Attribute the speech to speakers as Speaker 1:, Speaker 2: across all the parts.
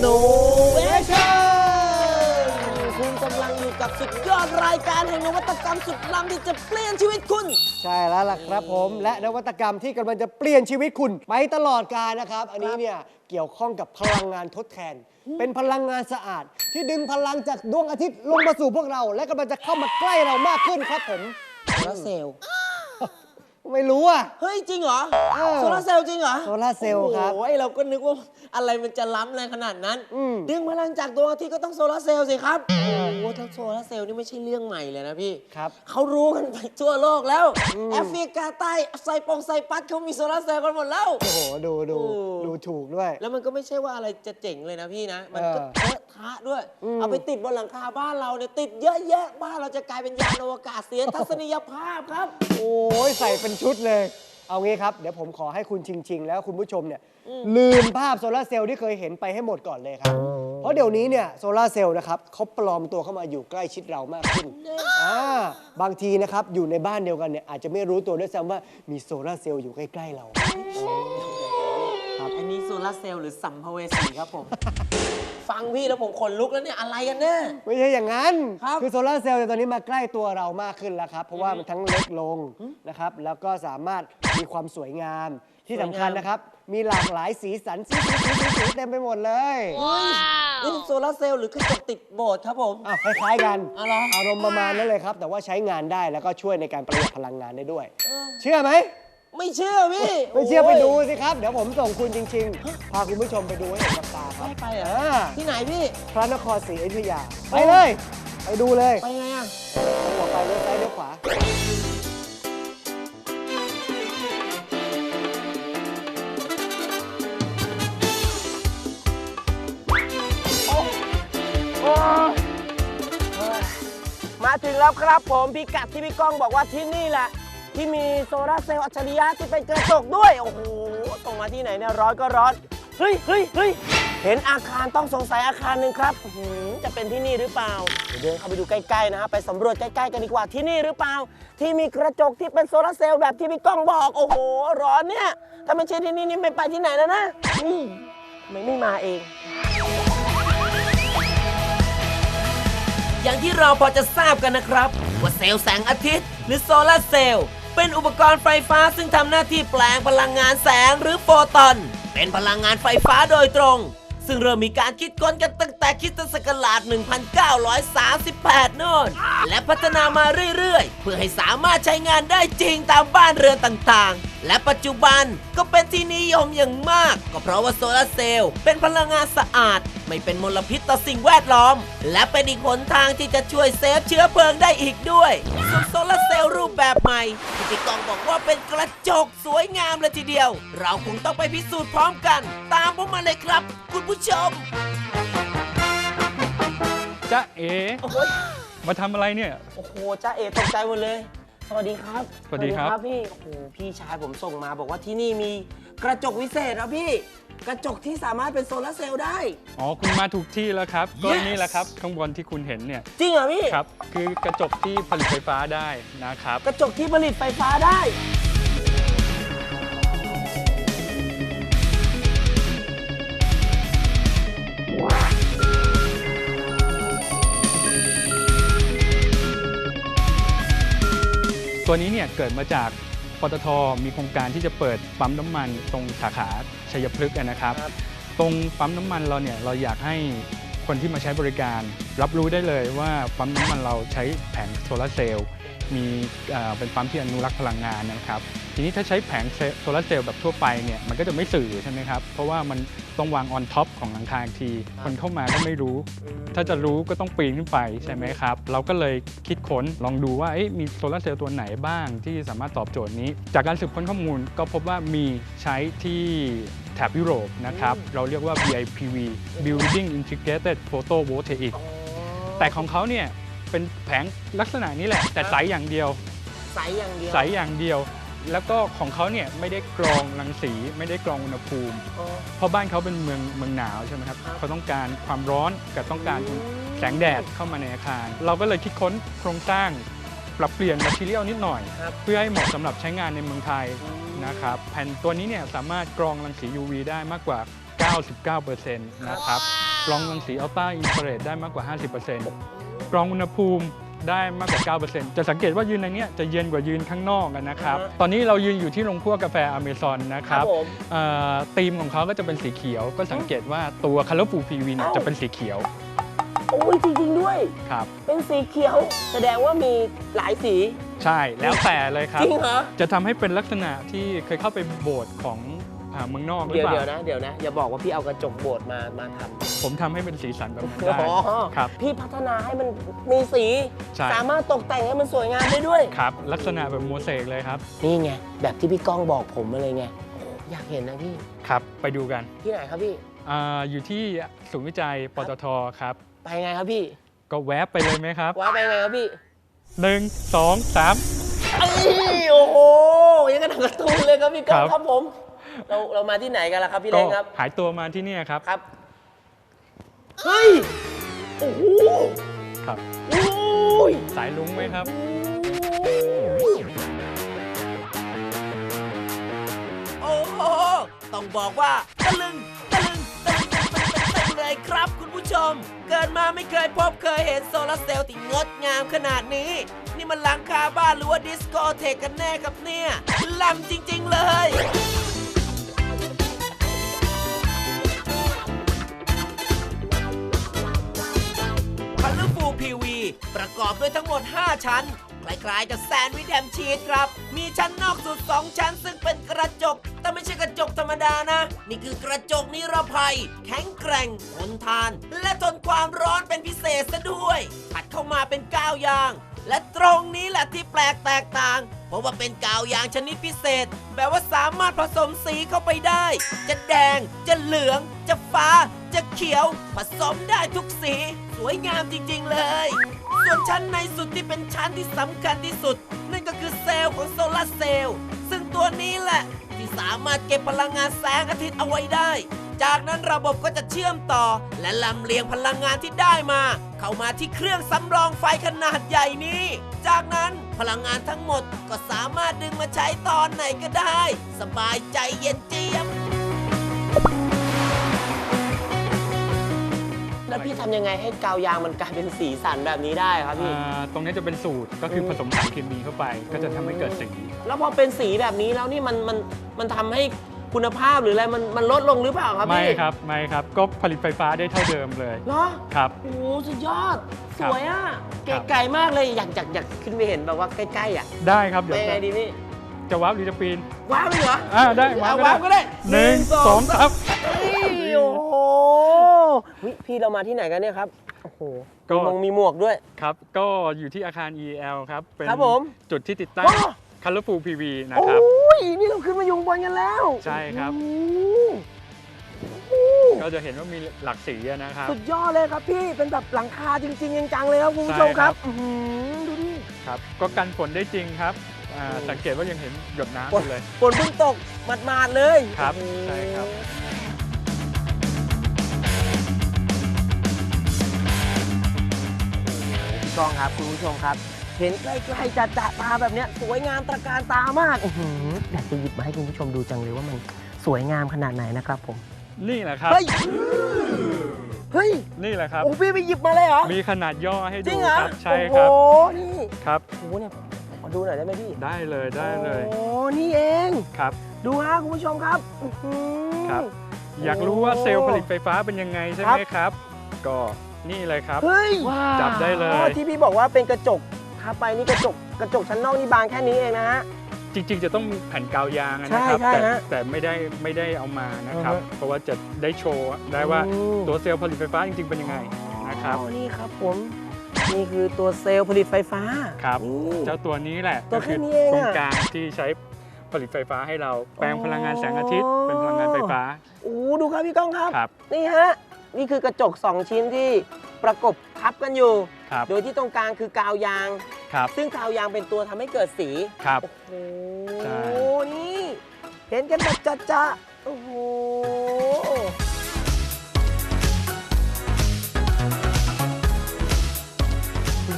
Speaker 1: โนเวชั่นคุณกำลังอยู่กับสุดยอดรายการแห่งนวัตกรรมสุดล้ำที่จะเปลี่ยนชีวิตคุณ
Speaker 2: ใช่แล้วล่ะครับผม และนวัตกรรมที่กำลังจะเปลี่ยนชีวิตคุณไปตลอดกาลนะครับ อันนี้เนี่ยเกี่ยวข้องกับพลังงานทดแทน เป็นพลังงานสะอาด ที่ดึงพลังจากดวงอาทิตย์ลงมาสู่พวกเรา และกำลังจะเข้ามาใกล้เรามากขึ้นครับผม
Speaker 1: โซลาร์เซลล์
Speaker 2: ไม่รู้อะ
Speaker 1: เฮ้ย จริงเหรอ
Speaker 2: เออ
Speaker 1: โซลาร์เซลล์จริงเหรอ
Speaker 2: โซลาร์เซลล์ครับ
Speaker 1: โอ้ยเราก็นึกว่าอะไรมันจะล้ำอะไรขนาดนั้น
Speaker 2: อืม
Speaker 1: ดึงพลังจากดวงอาทิตย์ก็ต้องโซลาร์เซลล์สิครับ โอ้โหทั้งโซลาร์เซลล์นี่ไม่ใช่เรื่องใหม่เลยนะพี่
Speaker 2: ครับ
Speaker 1: เขารู้กันไปทั่วโลกแล้ว แอฟริกาใต้ไซปงไซปัสเขามีโซลาร์เซลล์กันหมดแล้ว
Speaker 2: โอ้โห ดูดู
Speaker 1: โอ้
Speaker 2: ดูถูกด้วย
Speaker 1: แล้วมันก็ไม่ใช่ว่าอะไรจะเจ๋งเลยนะพี่นะ มันก็
Speaker 2: เออ
Speaker 1: เทอะทะด้วย
Speaker 2: อืม
Speaker 1: เอาไปติดบนหลังคาบ้านเราเนี่ยติดเยอะแยะบ้านเราจะกลายเป็นยานอวกาศเสียทัศนียภาพครับ
Speaker 2: โอ้ยใส่เป็นชุดเลย เอางี้ครับ เดี๋ยวผมขอให้คุณชิง ๆ แล้วคุณผู้ชมเนี่ยลืมภาพโซลาร์เซลล์ที่เคยเห็นไปให้หมดก่อนเลยครับ เพราะเดี๋ยวนี้เนี่ยโซลาร์เซลล์นะครับเขาปลอมตัวเข้ามาอยู่ใกล้ชิดเรามากขึ้นอ่าบางทีนะครับอยู่ในบ้านเดียวกันเนี่ยอาจจะไม่รู้ตัวด้วยซ้ำว่ามีโซลาร์เซลล์อยู่ใกล้ ๆ เรา
Speaker 1: อันนี้โซลาร์เซลล์หรือสัมภเวสีครับผม ฟังพี่แล้วผมขนลุกแล้วเนี่ยอะไรกันแน่
Speaker 2: ไม่ใช่อย่างนั้น
Speaker 1: ครับ
Speaker 2: อโซลาร์เซลล์เนี่ยตอนนี้มาใกล้ตัวเรามากขึ้นแล้วครับ เพราะว่ามันทั้งเล็กลงนะครับ แล้วก็สามารถมีความสวยงามที่สำคัญนะครับ มีหลากหลายสีสันสีสีสีสีสีเต็มไปหมดเลย
Speaker 1: นี่โซลาร์เซลล์หรือกระจกติดโบสถ์ครับผม
Speaker 2: อ้าวคล้ายๆกัน
Speaker 1: อ๋อเหรอ
Speaker 2: อารมณ์ประมาณนั้นเลยครับ แต่ว่าใช้งานได้แล้วก็ช่วยในการประหยัดพลังงานได้ด้วย เชื่อไหม
Speaker 1: ไม่เชื่อพี่
Speaker 2: ไม่เชื่อไป
Speaker 1: โย
Speaker 2: ดูสิครับ เดี๋ยวผมส่งคุณจริง ๆ พาคุณผู้ชมไปดูให้เห็นกับตาครับ
Speaker 1: ไม่ไปเหรอ
Speaker 2: อ่า
Speaker 1: ที่ไหนพี่
Speaker 2: พระนครศรีอยุธยา ไปเลย ไปดูเลย
Speaker 1: ไปไงอะ
Speaker 2: หัวไปเลี้ยวซ้ายเลี้ยวขวา
Speaker 1: มาถึงแล้วครับผมพิกัดที่พี่ก้องบอกว่าที่นี่แหละ ที่มีโซลาร์เซลล์อัจฉริยะที่เป็นกระจกด้วย โอ้โหส่งมาที่ไหนเนี่ยร้อนก็ร้อน เฮ้ยเฮ้ยเฮ้ยเห็นอาคารต้องสงสัยอาคารหนึ่งครับหือจะเป็นที่นี่หรือเปล่าเดี๋ยวเดินเข้าไปดูใกล้ๆนะฮะไปสำรวจใกล้ๆกันดีกว่าที่นี่หรือเปล่า ที่มีกระจกที่เป็นโซลาร์เซลล์แบบที่พี่ก้องบอก โอ้โห ร้อนเนี่ย ถ้าไม่ใช่ที่นี่นี่ไม่ไปที่ไหนแล้วนะอืมทำไม่ไม่มาเอง
Speaker 3: อย่างที่เราพอจะทราบกันนะครับ ว่าเซลล์แสงอาทิตย์ หรือโซลาร์เซลล์ เป็นอุปกรณ์ไฟฟ้าซึ่งทำหน้าที่แปลงพลังงานแสงหรือโฟตอน เป็นพลังงานไฟฟ้าโดยตรง ซึ่งเริ่มมีการคิดค้นกันตั้งแต่คริสตศักราช 1938โน่น และพัฒนามาเรื่อยๆ เพื่อให้สามารถใช้งานได้จริงตามบ้านเรือนต่างๆ และปัจจุบันก็เป็นที่นิยมอย่างมาก ก็เพราะว่าโซลาร์เซลล์เป็นพลังงานสะอาด ไม่เป็นมลพิษต่อสิ่งแวดล้อม และเป็นอีกหนทางที่จะช่วยเซฟเชื้อเพลิงได้อีกด้วยส่วนโซลาร์เซลล์รูปแบบใหม่ที่พี่กองบอกว่าเป็นกระจกสวยงามเลยทีเดียว เราคงต้องไปพิสูจน์พร้อมกัน ตามผมมาเลยครับ คุณผู้ชม
Speaker 4: จ๊ะเอ๋
Speaker 1: โอ้โห
Speaker 4: มาทำอะไรเนี่ย
Speaker 1: โอ้โหจ้าเอตกใจหมดเลย สวัสดีครับ
Speaker 4: สวัสดีครับ
Speaker 1: พี่ โอ้โห พี่ชายผมส่งมาบอกว่าที่นี่มีกระจกวิเศษครับพี่ กระจกที่สามารถเป็นโซลาร์เซลล์ได้
Speaker 4: อ๋อ คุณมาถูกที่แล้วครับ ก็
Speaker 1: Yes
Speaker 4: นี่แหละครับ ข้างบนที่คุณเห็นเนี่ย
Speaker 1: จริงเหรอพี่
Speaker 4: ครับ คือกระจกที่ผลิตไฟฟ้าได้นะครับ
Speaker 1: กระจกที่ผลิตไฟฟ้าได้
Speaker 4: ตัวนี้เนี่ยเกิดมาจากปตทมีโครงการที่จะเปิดปั๊มน้ำมันตรงสาขาชัยพฤกษ์อะนะครับ
Speaker 1: ครับ
Speaker 4: ตรงปั๊มน้ำมันเราเนี่ยเราอยากให้คนที่มาใช้บริการ รับรู้ได้เลยว่าปั๊มน้ำมันเราใช้แผงโซลาร์เซลล์ มีเอ่อเป็นปั๊มที่อนุรักษ์พลังงานนะครับ ทีนี้ถ้าใช้แผงโซลาร์เซลล์แบบทั่วไปเนี่ยมันก็จะไม่สื่อใช่ไหมครับ เพราะว่ามันต้องวางออนท็อปของหลังคาอีกที คนเข้ามาก็ไม่รู้ ถ้าจะรู้ก็ต้องปีนขึ้นไปใช่ไหมครับ เราก็เลยคิดค้นลองดูว่าเอ๊ะมีโซลาร์เซลล์ตัวไหนบ้างที่สามารถตอบโจทย์นี้ จากการสืบค้นข้อมูลก็พบว่ามีใช้ที่แถบยุโรปนะครับ เราเรียกว่า BIPV Building Integrated Photovoltaic แต่ของเขาเนี่ย เป็นแผงลักษณะนี้แหละ แต่ใสอย่างเดียว
Speaker 1: ใสอย่างเดียว
Speaker 4: ใสอย่างเดียว แล้วก็ของเขาเนี่ยไม่ได้กรองรังสีไม่ได้กรองอุณหภูมิ
Speaker 1: อ๋อ
Speaker 4: เพราะบ้านเขาเป็นเมืองเมืองหนาวใช่ไหมครับ
Speaker 1: ครับ
Speaker 4: เขาต้องการความร้อนกับต้องการแสงแดดเข้ามาในอาคาร เราก็เลยคิดค้นโครงสร้างปรับเปลี่ยนแมทเทียลนิดหน่อย
Speaker 1: ครับ
Speaker 4: เพื่อให้เหมาะสำหรับใช้งานในเมืองไทยนะครับแผ่นตัวนี้เนี่ยสามารถกรองรังสี UV ได้มากกว่า 99%นะครับกรองรังสีอัลตราอินฟราเรดได้มากกว่า 50% กรองอุณหภูมิได้มากกว่า 9%จะสังเกตว่ายืนในเนี้ยจะเย็นกว่ายืนข้างนอกอะนะครับ
Speaker 1: อ่าฮะ
Speaker 4: ตอนนี้เรายืนอยู่ที่โรงคั่วกาแฟอเมซอนนะค
Speaker 1: ครั
Speaker 4: รั
Speaker 1: บบผม
Speaker 4: เอ่อธีมของเขาก็จะเป็นสีเขียว ก็สังเกตว่าตัว Colorful PV เนี่ย
Speaker 1: เอ้า
Speaker 4: จะเป็นสีเขียว
Speaker 1: โอ้ยจริง ๆ ด้วย
Speaker 4: ครับ
Speaker 1: เป็นสีเขียว แสดงว่ามีหลายสี
Speaker 4: ใช่แล้วแต่เลยครับ
Speaker 1: จริงเหรอ
Speaker 4: จะทำให้เป็นลักษณะที่เคยเข้าไปโบสถ์ของ อ่าเมืองนอกหรือ
Speaker 1: เดี๋ยว
Speaker 4: เปล่า
Speaker 1: เดี๋ยวนะเดี๋ยวนะ อย่าบอกว่าพี่เอากระจกโบสถ์มามาทำ
Speaker 4: ผมทำให้เป็นสีสันแบบนั้น
Speaker 1: อ๋
Speaker 4: ได้
Speaker 1: อ
Speaker 4: ครับ
Speaker 1: พี่พัฒนาให้มันมีสี
Speaker 4: ใช่
Speaker 1: สามารถตกแต่งให้มันสวยงามได้ด้วย
Speaker 4: ครับ ลักษณะแบบโมเสกเลยครับ
Speaker 1: นี่ไง แบบที่พี่ก้องบอกผมมาเลยไงโอ้อยากเห็นนะพี่
Speaker 4: ครับไปดูกัน
Speaker 1: ที่ไหนครับพี่
Speaker 4: อาอยู่ที่ศูนย์วิจัยปตทครับ
Speaker 1: ไปไงครับพี่
Speaker 4: ก็แวบไปเลยไหมครับ
Speaker 1: ว้าไปไงครับพี่
Speaker 4: หนึ่งสองสาม
Speaker 1: เอ้ยโอ้โหยังกระหนังการ์ตูนเลยครับพี่ก้อง
Speaker 4: ครับ
Speaker 1: ครับผม เราเรามาที่ไหนกันล่ะครับพี่
Speaker 4: ก็
Speaker 1: เล้งครับ
Speaker 4: หายตัวมาที่เนี่ยครับ
Speaker 1: ครับ เฮ้ย โอ้โห
Speaker 4: ครับ
Speaker 1: โอ้ย
Speaker 4: สายลุ้งไหมครับ
Speaker 3: โอ้โห ต้องบอกว่าตะลึง ตะลึง ตะลึงกันเป็นเต็มๆเลยครับคุณผู้ชม เกิดมาไม่เคยพบเคยเห็นโซลาร์เซลล์ที่งดงามขนาดนี้ นี่มันหลังคาบ้านหรือว่าดิสโกเทกกันแน่ครับเนี่ยล้ำจริง ๆ เลย กอบด้วยทั้งหมด 5 ชั้นคล้ายๆกับแซนด์วิชแฮมชีสครับ มีชั้นนอกสุด 2 ชั้นซึ่งเป็นกระจก แต่ไม่ใช่กระจกธรรมดานะ นี่คือกระจกนิรภัย แข็งแกร่งทนทาน และทนความร้อนเป็นพิเศษซะด้วย ถัดเข้ามาเป็นกาวยาง และตรงนี้แหละที่แปลกแตกต่าง เพราะว่าเป็นกาวยางชนิดพิเศษ แบบว่าสามารถผสมสีเข้าไปได้ จะแดง จะเหลือง จะฟ้า จะเขียว ผสมได้ทุกสี สวยงามจริง ๆ เลย ส่วนชั้นในสุดที่เป็นชั้นที่สำคัญที่สุด นั่นก็คือเซลล์ของโซลาร์เซลล์ซึ่งตัวนี้แหละ ที่สามารถเก็บพลังงานแสงอาทิตย์เอาไว้ได้ จากนั้นระบบก็จะเชื่อมต่อ และลำเลียงพลังงานที่ได้มา เข้ามาที่เครื่องสำรองไฟขนาดใหญ่นี้ จากนั้นพลังงานทั้งหมดก็สามารถดึงมาใช้ตอนไหนก็ได้ สบายใจเย็นเจี๊ยบ
Speaker 1: แล้วพี่ทำยังไงให้กาวยางมันกลายเป็นสีสันแบบนี้ได้ครับพี่
Speaker 4: อ่าตรงนี้จะเป็นสูตรก็คือผสมสารเคมีเข้าไป ก็จะทำให้เกิดสี
Speaker 1: แล้วพอเป็นสีแบบนี้แล้วนี่มันมันมันทำให้คุณภาพหรืออะไรมันมันลดลงหรือเปล่าครับ
Speaker 4: ไม่
Speaker 1: พี่
Speaker 4: ครับไม่ครับ ก็ผลิตไฟฟ้าได้เท่าเดิมเลย
Speaker 1: เหรอ
Speaker 4: ครับ
Speaker 1: โอ้โหสุดยอด
Speaker 4: ค
Speaker 1: ส
Speaker 4: รับ
Speaker 1: วยอะเก๋
Speaker 4: ครับ
Speaker 1: ไก่มากเลยอยากอยากอยากขึ้นไปเห็นแบบว่าใกล้ๆอะ
Speaker 4: ได้ครับ
Speaker 1: เป็
Speaker 4: เดี๋ย
Speaker 1: น
Speaker 4: ว
Speaker 1: ไงดีพี่
Speaker 4: จะวับหรือจะปีน
Speaker 1: ว้าวเลยเหรอ
Speaker 4: อ่าได้
Speaker 1: เอา
Speaker 4: ว้า
Speaker 1: ว้าว
Speaker 4: ว
Speaker 1: ก็
Speaker 4: ก็ได้
Speaker 1: ได้
Speaker 4: หนึ่งสองครับ
Speaker 1: เฮ้ยโอ้โห เฮ้ยพี่เรามาที่ไหนกันเนี่ยครับ โอ้โห
Speaker 4: ก็
Speaker 1: มีมงมีหมวกด้วย
Speaker 4: ครับ ก็อยู่ที่อาคาร EL ครับ เป็น
Speaker 1: ครับผม
Speaker 4: จุดที่ติดตั้ง
Speaker 1: ว้าว
Speaker 4: Colorful PV นะ
Speaker 1: โอ้
Speaker 4: ครับ
Speaker 1: ยนี่เราขึ้นมาอยู่ข้างบนกันแล้ว
Speaker 4: ใช่ครับ
Speaker 1: โอ้โห
Speaker 4: ก็จะเห็นว่ามีหลักสีอะนะครับ
Speaker 1: สุดยอดเลยครับพี่ เป็นแบบหลังคาจริงๆจังๆเลยครับคุณผู้ชม
Speaker 4: ใช่
Speaker 1: ค
Speaker 4: ครั
Speaker 1: รับ บอื้อหือดูดิ
Speaker 4: ครับ ก็กันฝนได้จริงครับอ่า
Speaker 1: โอ้
Speaker 4: สังเกตว่ายังเห็นหยดน้ำ
Speaker 1: ฝ
Speaker 4: อนยู่เลย
Speaker 1: ฝนเพิ่งตกหมาดๆเลย
Speaker 4: ครับ
Speaker 1: โอ้โห
Speaker 4: ใช่ครับ
Speaker 1: พี่กองครับคุณผู้ชมครับ เห็นใกล้ๆจะจะตาแบบเนี้ยสวยงามตระการตามากอื้อหืออยากจะหยิบมาให้คุณผู้ชมดูจังเลยว่ามันสวยงามขนาดไหนนะครับผม
Speaker 4: นี่แหละครับ
Speaker 1: เฮ้ยเฮ้ย
Speaker 4: นี่แหละครับ
Speaker 1: โอ้พี่ไปหยิบมาเลยเหรอ
Speaker 4: มีขนาดย่อให้
Speaker 1: จริ
Speaker 4: ดู
Speaker 1: งเหรอ
Speaker 4: ครับ ใช่ครับ
Speaker 1: โอ้โหนี่
Speaker 4: ครับ
Speaker 1: โอ้โหเนี่ยขอดูหน่อยได้ไหมพี่
Speaker 4: ได้เลยได้เลย
Speaker 1: โอ้นี่เอง
Speaker 4: ครับ
Speaker 1: ดูฮะคุณผู้ชมครับอื้อหือ
Speaker 4: ครับ อยากรู้ว่าเซลล์ผลิตไฟฟ้าเป็นยังไงใช่ไหมครับ ก็ นี่เลยครับ
Speaker 1: เฮ้ย
Speaker 4: จับได้เลย
Speaker 1: อ๋อที่พี่บอกว่าเป็นกระจกทาไปนี่กระจกกระจกชั้นนอกนี่บางแค่นี้เองนะฮะ
Speaker 4: จริงๆ จะต้องแผ่นกาวยางอะนะครับ
Speaker 1: ใช่ใช่
Speaker 4: แต่
Speaker 1: ฮะ
Speaker 4: แต่ไม่ได้ไม่ได้เอามานะครับ
Speaker 1: อือฮะ
Speaker 4: เพราะว่าจะได้โชว์ได้ว่า
Speaker 1: อืม
Speaker 4: ตัวเซลล์ผลิตไฟฟ้าจริงๆ เป็นยังไงนะครับ
Speaker 1: อ๋อนี่ครับผม นี่คือตัวเซลล์ผลิตไฟฟ้า
Speaker 4: ครับ
Speaker 1: นี่
Speaker 4: เจ้าตัวนี้แหละ
Speaker 1: ตัว
Speaker 4: ก็
Speaker 1: แค่
Speaker 4: คือ
Speaker 1: นี้เอง
Speaker 4: ตรง
Speaker 1: อะ
Speaker 4: กลางที่ใช้ผลิตไฟฟ้าให้เราแปลง
Speaker 1: อ๋อ
Speaker 4: พลังงานแสงอาทิตย์เป็นพลังงานไฟฟ้า
Speaker 1: โอ้ดูครับพี่ก้องครับ
Speaker 4: ครับ
Speaker 1: นี่ฮะ นี่คือกระจก 2 ชิ้นที่ประกบทับกันอยู่
Speaker 4: ครับ
Speaker 1: โดยที่ตรงกลางคือกาวยาง
Speaker 4: ครับ
Speaker 1: ซึ่งกาวยางเป็นตัวทำให้เกิดสี
Speaker 4: ครับ
Speaker 1: โอ้
Speaker 4: ใช่
Speaker 1: โหนี่ เห็นกันแบบจัดจ้าโอ้โห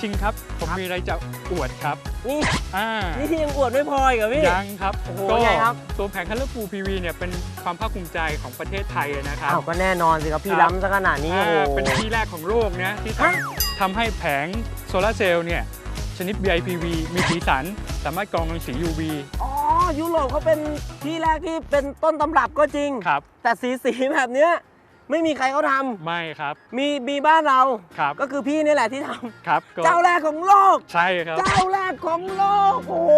Speaker 1: สุด
Speaker 4: ริงๆครับ ผมมีอะไรจะอวดครับ
Speaker 1: นี่
Speaker 4: อ่า
Speaker 1: นี่ยังอวดไม่พออีกเหรอพี่
Speaker 4: ยังครับ
Speaker 1: โอ้โห
Speaker 4: ก็
Speaker 1: ไงครับ
Speaker 4: ตัวแผง Colorful PV เนี่ยเป็นความภาคภูมิใจของประเทศไทยนะครับ
Speaker 1: อ้าวก็แน่นอนสิครับพี่
Speaker 4: ครับ
Speaker 1: ล้ำซะขนาดนี้โอ้โห
Speaker 4: อ่าเป็นที่แรกของโลกนะที่ท
Speaker 1: ฮะำ
Speaker 4: ทำให้แผงโซลาร์เซลล์เนี่ยชนิด BIPV มีสีสัน สามารถกรองรังสี UV
Speaker 1: อ๋อ ยุโรปเขาเป็นที่แรกที่เป็นต้นตำรับก็จริง
Speaker 4: ครับ
Speaker 1: แต่สีสีแบบเนี้ย ไม่มีใครเขาทำ
Speaker 4: ไม่ครับ
Speaker 1: มีมีบ้านเรา
Speaker 4: ครับ
Speaker 1: ก็คือพี่นี่แหละที่ท
Speaker 4: ครับก็ำ
Speaker 1: เจ้าแรกของโลก
Speaker 4: ใช่ครับ
Speaker 1: เจ้าแรกของโลก โอ้โห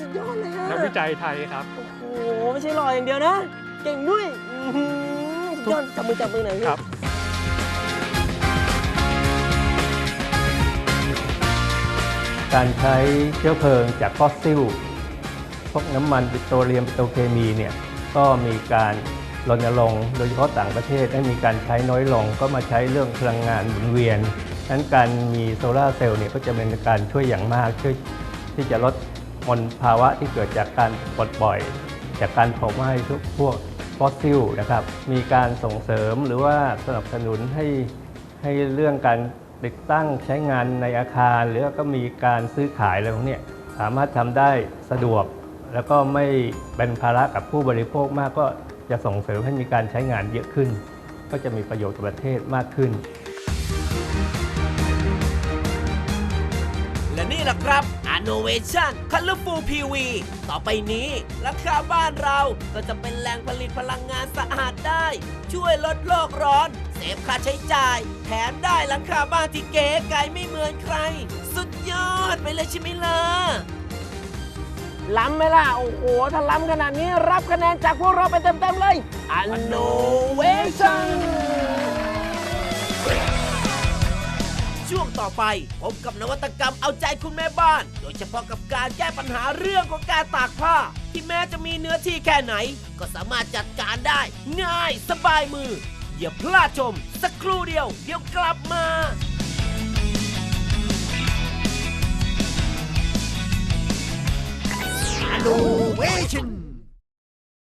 Speaker 1: สุดยอดเลยอะ
Speaker 4: นักวิจัยไทยครับ
Speaker 1: โอ้โหไม่ใช่หล่ออย่างเดียวนะ เก่งด้วยอื้อหือสุดยอดจับมือจับมือหน่อยพี่
Speaker 4: ครับ
Speaker 5: การใช้เชื้อเพลิงจากฟอสซิล พวกน้ำมันปิโตรเลียมปิโตรเคมีเนี่ยก็มีการ รณรงค์โดยเฉพาะต่างประเทศให้มีการใช้น้อยลง ก็มาใช้เรื่องพลังงานหมุนเวียนนั้นการมีโซลาร์เซลล์เนี่ยก็จะเป็นการช่วยอย่างมากช่วยที่จะลดมลภาวะที่เกิดจากการปลดปล่อย จากการเผาไหม้ทุกพวกฟอสซิลนะครับ มีการส่งเสริมหรือว่าสนับสนุนให้ให้เรื่องการติดตั้งใช้งานในอาคาร หรือก็มีการซื้อขายอะไรพวกนี้สามารถทำได้สะดวก แล้วก็ไม่เป็นภาระกับผู้บริโภคมากก็ จะส่งเสริมให้มีการใช้งานเยอะขึ้น ก็จะมีประโยชน์ต่อประเทศมากขึ้น
Speaker 3: และนี่แหละครับ Innovation Colorful PV ต่อไปนี้ ราคาบ้านเราก็จะเป็นแหล่งผลิตพลังงานสะอาดได้ ช่วยลดโลกร้อน เซฟค่าใช้จ่าย แถมได้หลังคาบ้านที่เก๋ไก๋ไม่เหมือนใคร สุดยอดไปเลยใช่ไหมล่ะ
Speaker 1: ล้ำไหมล่ะ โอ้โห ถ้าล้ำขนาดนี้รับคะแนนจากพวกเราไปเต็ม ๆ เลย Innovation
Speaker 3: ช่วงต่อไปพบกับนวัตกรรมเอาใจคุณแม่บ้าน โดยเฉพาะกับการแก้ปัญหาเรื่องของการตากผ้า ที่แม้จะมีเนื้อที่แค่ไหน ก็สามารถจัดการได้ ง่ายสบายมือ อย่าพลาดชม สักครู่เดียว เดี๋ยวกลับมา
Speaker 6: Innovation